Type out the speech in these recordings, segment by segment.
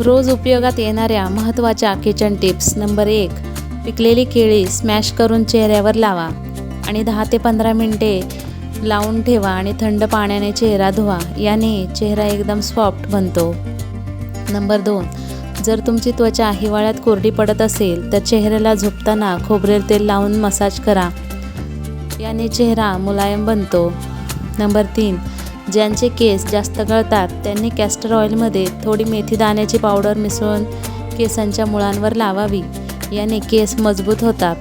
रोज उपयोगात येणाऱ्या महत्त्वाच्या किचन टिप्स नंबर एक पिकलेली केळी स्मॅश करून चेहऱ्यावर लावा आणि दहा ते पंधरा मिनटे लावून ठेवा आणि थंड पाण्याने चेहरा धुवा याने चेहरा एकदम सॉफ्ट बनतो. नंबर दोन जर तुमची त्वचा हिवाळ्यात कोरडी पडत असेल तर चेहऱ्याला झोपताना खोबरेल तेल लावून मसाज करा याने चेहरा मुलायम बनतो. नंबर तीन ज्यांचे केस जास्त गळतात त्यांनी कॅस्टर ऑइलमध्ये थोडी मेथी दाण्याची पावडर मिसळून केसांच्या मुळांवर लावावी. याने केस मजबूत होतात.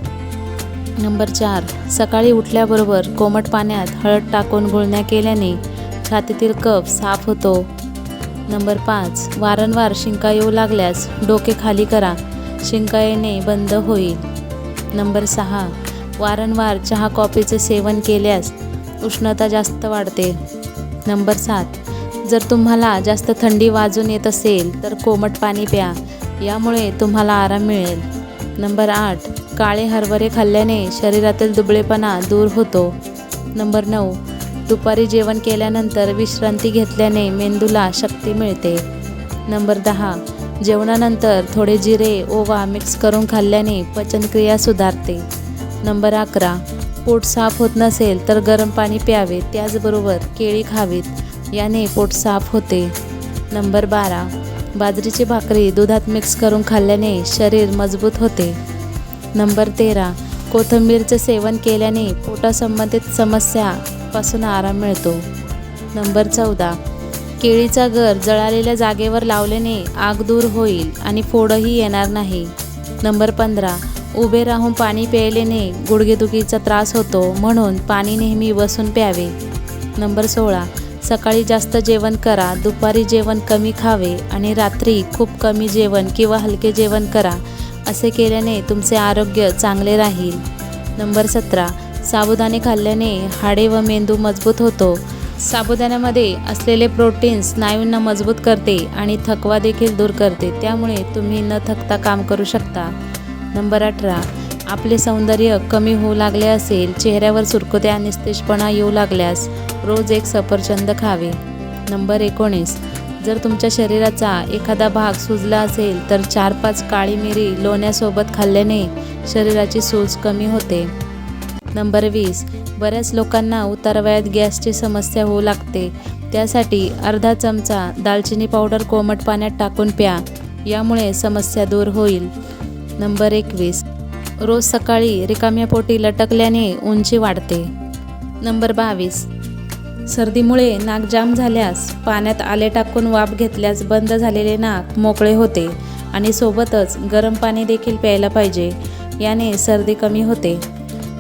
नंबर चार सकाळी उठल्याबरोबर कोमट पाण्यात हळद टाकून गुळण्या केल्याने छातीतील कफ साफ होतो. नंबर पाच वारंवार शिंका येऊ लागल्यास डोके खाली करा. शिंका येणे बंद होईल. नंबर सहा वारंवार चहा कॉफीचे सेवन केल्यास उष्णता जास्त वाढते. नंबर सात. जर तुम्हाला जास्त थंडी वाजून येत असेल तर कोमट पाणी प्या. यामुळे तुम्हाला आराम मिळेल. नंबर आठ. काळे हरभरे खाल्ल्याने शरीरातील दुबळेपणा दूर होतो. नंबर नऊ. दुपारी जेवण केल्यानंतर विश्रांती घेतल्याने मेंदूला शक्ती मिळते. नंबर दहा. जेवणानंतर थोडे जिरे ओवा मिक्स करून खाल्ल्याने पचनक्रिया सुधारते. नंबर अकरा. पोट साफ होत नसेल तर गरम पाणी प्यावे त्याचबरोबर केळी खावीत याने पोट साफ होते. नंबर बारा. बाजरीची भाकरी दुधात मिक्स करून खाल्ल्याने शरीर मजबूत होते. नंबर तेरा. कोथिंबीरचे सेवन केल्याने पोटासंबंधित समस्यापासून आराम मिळतो. नंबर चौदा. केळीचा गर जळालेल्या जागेवर लावल्याने आग दूर होईल आणि फोडही येणार नाही. नंबर पंधरा. उभे राहून पाणी प्यायल्याने गुडघेदुखीचा त्रास होतो म्हणून पाणी नेहमी बसून प्यावे. नंबर सोळा. सकाळी जास्त जेवण करा. दुपारी जेवण कमी खावे आणि रात्री खूप कमी जेवण किंवा हलके जेवण करा. असे केल्याने तुमचे आरोग्य चांगले राहील. नंबर सतरा. साबुदाणे खाल्ल्याने हाडे व मेंदू मजबूत होतो. साबुदाण्यामध्ये असलेले प्रोटीन स्नायूंना मजबूत करते आणि थकवा देखील दूर करते. त्यामुळे तुम्ही न थकता काम करू शकता. नंबर अठरा. आपले सौंदर्य कमी होऊ लागले असेल चेहऱ्यावर सुरकुत्या निस्तेजपणा येऊ लागल्यास रोज एक सफरचंद खावे. नंबर एकोणीस. जर तुमच्या शरीराचा एखादा भाग सुजला असेल तर चार पाच काळी मिरी लोण्यासोबत खाल्ल्याने शरीराची सूज कमी होते. नंबर वीस. बऱ्याच लोकांना उतारवयात गॅसची समस्या होऊ लागते. त्यासाठी अर्धा चमचा दालचिनी पावडर कोमट पाण्यात टाकून प्या. यामुळे समस्या दूर होईल. नंबर एकवीस. रोज सकाळी रिकाम्या पोटी लटकल्याने उंची वाढते. नंबर बावीस. सर्दीमुळे नाक जाम झाल्यास पाण्यात आले टाकून वाफ घेतल्यास बंद झालेले नाक मोकळे होते आणि सोबतच गरम पाणी देखील प्यायला पाहिजे याने सर्दी कमी होते.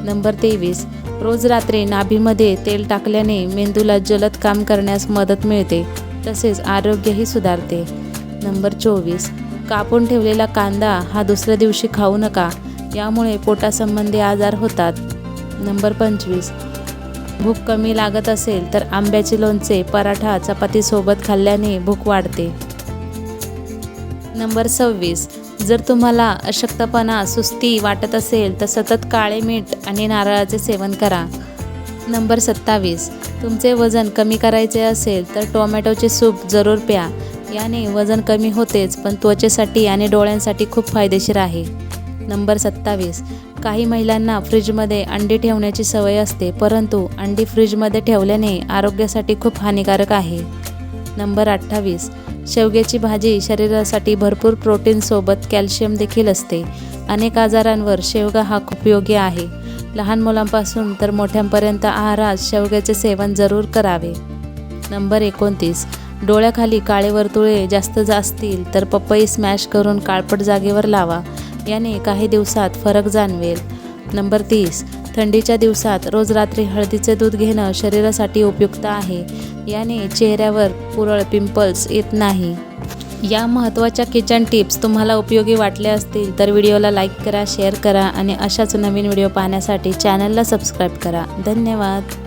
नंबर तेवीस. रोज रात्री नाभीमध्ये तेल टाकल्याने मेंदूला जलद काम करण्यास मदत मिळते तसेच आरोग्यही सुधारते. नंबर चोवीस. कापून ठेवलेला कांदा हा दुसऱ्या दिवशी खाऊ नका. यामुळे पोटासंबंधी आजार होतात. नंबर पंचवीस. भूक कमी लागत असेल तर आंब्याचे लोणचे पराठा चपातीसोबत खाल्ल्याने भूक वाढते. नंबर सव्वीस. जर तुम्हाला अशक्तपणा सुस्ती वाटत असेल तर सतत काळे मीठ आणि नारळाचे सेवन करा. नंबर सत्तावीस. तुमचे वजन कमी करायचे असेल तर टोमॅटोचे सूप जरूर प्या. याने वजन कमी होतेच पण त्वचेसाठी आणि डोळ्यांसाठी खूप फायदेशीर आहे. नंबर सत्तावीस. काही महिलांना फ्रीजमध्ये अंडी ठेवण्याची सवय असते परंतु अंडी फ्रीजमध्ये ठेवल्याने आरोग्यासाठी खूप हानिकारक आहे. नंबर अठ्ठावीस. शेवग्याची भाजी शरीरासाठी भरपूर प्रोटीनसोबत कॅल्शियम देखील असते. अनेक आजारांवर शेवगा हा खूप योग्य आहे. लहान मुलांपासून तर मोठ्यांपर्यंत आहारात शेवग्याचे सेवन जरूर करावे. नंबर एकोणतीस. डोळ्याखाली काळे वर्तुळे जास्त असतील तर पपई स्मॅश करून काळपट जागेवर लावा. याने काही दिवसात फरक जाणवेल. नंबर तीस. थंडीच्या दिवसात रोज रात्री हळदीचे दूध घेणं शरीरासाठी उपयुक्त आहे. याने चेहऱ्यावर पुरळ पिंपल्स येत नाही. या महत्त्वाच्या किचन टिप्स तुम्हाला उपयोगी वाटल्या असतील तर व्हिडिओला लाईक करा शेअर करा आणि अशाच नवीन व्हिडिओ पाहण्यासाठी चॅनलला सबस्क्राईब करा. धन्यवाद.